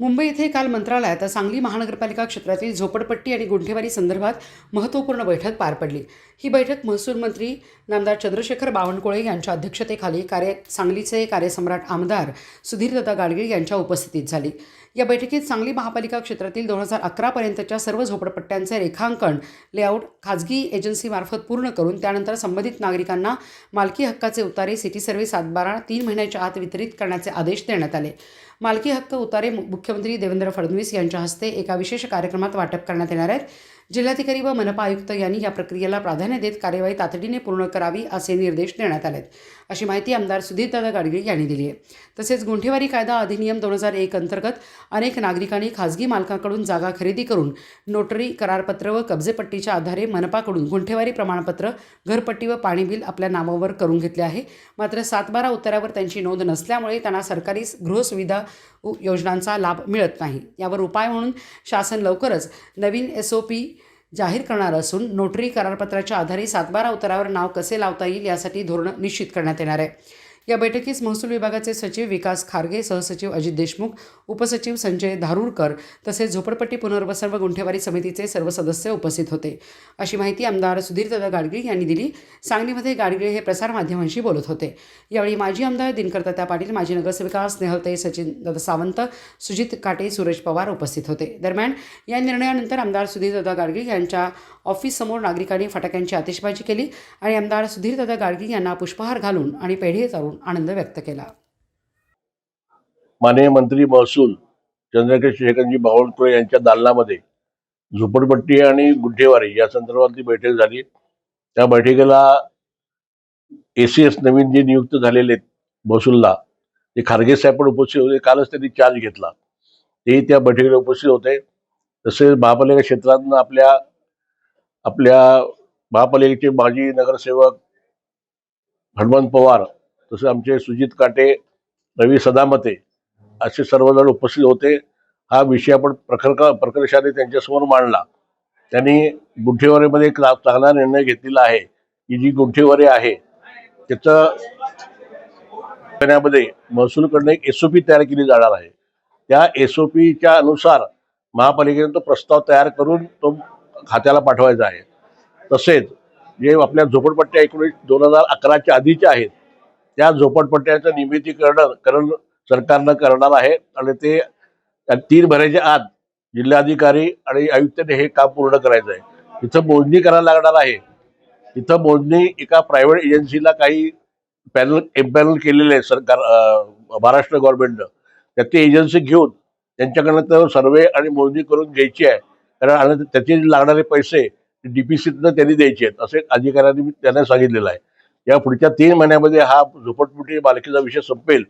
मुंबई येथे काल मंत्रालयात सांगली महानगरपालिका क्षेत्रातील झोपडपट्टी आणि गुंठेवारी संदर्भात महत्त्वपूर्ण बैठक पार पडली. ही बैठक महसूल मंत्री नामदार चंद्रशेखर बावनकुळे यांच्या अध्यक्षतेखाली कार्य सांगलीचे कार्यसम्राट आमदार सुधीरदत्ता गाडगीळ यांच्या उपस्थितीत झाली. या बैठकीत सांगली महापालिका क्षेत्रातील दोन हजार अकरापर्यंतच्या सर्व झोपडपट्ट्यांचे रेखांकन लेआउट खाजगी एजन्सीमार्फत पूर्ण करून त्यानंतर संबंधित नागरिकांना मालकी हक्काचे उतारे सिटी सर्व्हिस सातबारा तीन महिन्याच्या आत वितरित करण्याचे आदेश देण्यात आले. मालकी हक्क उतारे मुख्यमंत्री देवेंद्र फडणवीस यांच्या हस्ते एका विशेष कार्यक्रमात वाटप करण्यात येणार आहेत जिल्हाधिकारी व मनपा आयुक्त यांनी या प्रक्रियेला प्राधान्य देत कार्यवाही तातडीने पूर्ण करावी असे निर्देश देण्यात आले आहेत अशी माहिती आमदार सुधीरदादा गाडगे यांनी दिली आहे. तसेच गुंठेवारी कायदा अधिनियम दोन हजार एक अंतर्गत अनेक नागरिकांनी खाजगी मालकाकडून जागा खरेदी करून नोटरी करारपत्र व कब्जेपट्टीच्या आधारे मनपाकडून गुंठेवारी प्रमाणपत्र घरपट्टी व पाणी बिल आपल्या नावावर करून घेतले आहे. मात्र सातबारा उत्तरावर त्यांची नोंद नसल्यामुळे त्यांना सरकारी गृहसुविधा योजनांचा लाभ मिळत नाही. यावर उपाय म्हणून शासन लवकरच नवीन एस ओ पी जाहीर करणार असून नोटरी करारपत्राच्या आधारे सातबारा उतारावर नाव कसे लावता येईल यासाठी धोरण निश्चित करण्यात येणार आहे. या बैठकीस महसूल विभागाचे सचिव विकास खारगे सहसचिव अजित देशमुख उपसचिव संजय धारूरकर तसेच झोपडपट्टी पुनर्वसन व गुंठेवारी समितीचे सर्व सदस्य उपस्थित होते. अशी माहिती आमदार सुधीरदादा गाडगीळ यांनी दिली. सांगलीमध्ये गाडगीळ हे प्रसारमाध्यमांशी बोलत होते. यावेळी माजी आमदार दिनकर दत्ता पाटील माजी नगरसेविका स्नेहलताई सचिन दादा सावंत सुजित काटे सूरज पवार उपस्थित होते. दरम्यान या निर्णयानंतर आमदार सुधीरदादा गाडगीळ यांच्या ऑफिससमोर नागरिकांनी फटाक्यांची आतिषबाजी केली आणि आमदार सुधीरदादा गाडगीळ यांना पुष्पहार घालून आणि पेढे चालून आनंद व्यक्त केला. माननीय मंत्री महसूल चंद्रकांत शेखरजी बावनकुळे यांच्या दालनामध्ये झोपडपट्टी आणि गुड्ढेवारी या संदर्भातली बैठक झाली त्या बैठकीला एसीएस नवीन जे नियुक्त झालेले आहेत महसूलला ते खारगे साहेब पण उपस्थित होते. कालच त्यांनी चार्ज घेतला. तेही त्या बैठकीला उपस्थित होते. तसेच महापालिका क्षेत्रातनं आपल्या आपल्या महापालिकेचे माजी नगरसेवक हनुमंत पवार तसे आमचे सुजित काटे रवी सदामते असे सर्वजण उपस्थित होते. हा विषय आपण प्रखर प्रकर्षाने त्यांच्यासमोर मांडला. त्यांनी गुंठेवारीमध्ये एक चांगला निर्णय घेतलेला आहे की जी गुंठेवारी आहे त्याचं करण्यामध्ये महसूलकडनं एक एसओपी तयार केली जाणार आहे. त्या एसओपीच्या अनुसार महापालिकेने तो प्रस्ताव तयार करून तो खात्याला पाठवायचा आहे. तसेच जे आपल्या झोपडपट्ट्या एकोणीस दोन हजार अकराच्या आधीच्या आहेत त्या झोपडपट्ट्याचं निर्मितीकरण करण सरकारनं करणार आहे. आणि ते त्या तीन भरायच्या आत जिल्हाधिकारी आणि आयुक्तांनी हे काम पूर्ण करायचं आहे. तिथं मोजणी करायला लागणार आहे. तिथं मोजणी एका प्रायव्हेट एजन्सीला काही पॅनल एम्पॅनल केलेले आहे सरकार महाराष्ट्र गव्हर्नमेंटनं त्या ते एजन्सी घेऊन त्यांच्याकडनं तर सर्वे आणि मोजणी करून घ्यायची आहे. कारण आणि त्याचे लागणारे पैसे डीपीसीतनं त्यांनी द्यायचे आहेत. असे अधिकाऱ्यांनी मी त्यांना सांगितलेलं आहे. या पुढच्या तीन महिन्यामध्ये हा झोपडपट्टी मालकीचा विषय संपेल.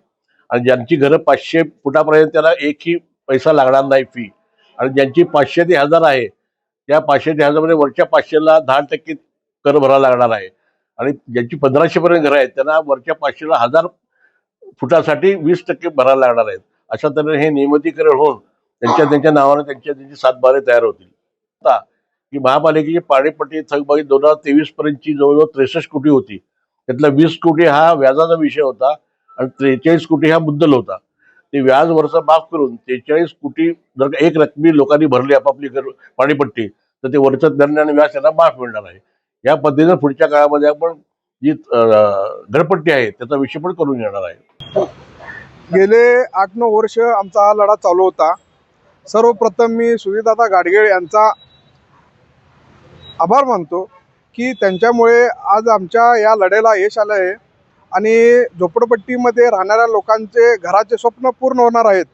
आणि ज्यांची घरं पाचशे फुटापर्यंत त्याला एकही पैसा लागणार नाही फी आणि ज्यांची पाचशे ते हजार आहे त्या पाचशे ते हजारमध्ये वरच्या पाचशेला दहा टक्के कर भरावा लागणार आहे. आणि ज्यांची पंधराशे पर्यंत घरं आहेत त्यांना वरच्या पाचशेला हजार फुटासाठी वीस टक्के भरायला लागणार आहेत. अशा तऱ्हेने हे नियमितीकरण होऊन त्यांच्या त्यांच्या नावाने त्यांच्या त्यांची सातबारे तयार होतील. आता की महापालिकेची पाणीपट्टी थकबाकी दोन हजार तेवीस पर्यंतची जवळजवळ त्रेसष्ट कोटी होती. त्यातला वीस कोटी हा व्याजाचा विषय होता आणि त्रेचाळीस कोटी हा मुद्दल होता. ते व्याज वर्ष माफ करून त्रेचाळीस कोटी जर का एक रकमी लोकांनी भरली आपापली पाणीपट्टी तर ते वरचं दंड आणि व्याज त्यांना माफ मिळणार आहे. या पद्धतीनं पुढच्या काळामध्ये आपण जी घरपट्टी आहे त्याचा विषय पण करून येणार आहे. गेले आठ नऊ वर्ष आमचा हा लढा चालू होता. सर्वप्रथम मी सुधीरदादा गाडगेळ यांचा आभार मानतो. की त्यांच्यामुळे आज आमच्या या लढ्याला यश आलं आहे. आणि झोपडपट्टीमध्ये राहणाऱ्या लोकांचे घराचे स्वप्न पूर्ण होणार आहेत.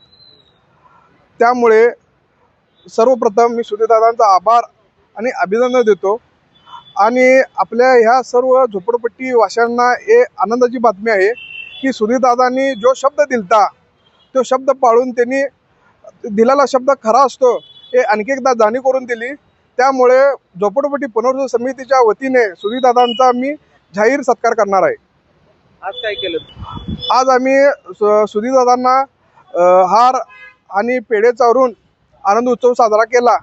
त्यामुळे सर्वप्रथम मी सुधीरदादांचा आभार आणि अभिनंदन देतो. आणि आपल्या ह्या सर्व झोपडपट्टी वाशांना हे आनंदाची बातमी आहे की सुधीरदादांनी जो शब्द दिलता तो शब्द पाळून त्यांनी दिलेला शब्द खरा असतो. हे आणखी एकदा जाणीव करून दिली त्यामुळे झोपडपट्टी पुनर्वसन समितीच्या वतीने सुधीरदादांचा मी जाहीर सत्कार करणार आहे. आज काय केलं? आज आम्ही सु सुधीरदादांना अ, हार आणि पेढे चारून आनंद उत्सव साजरा केला.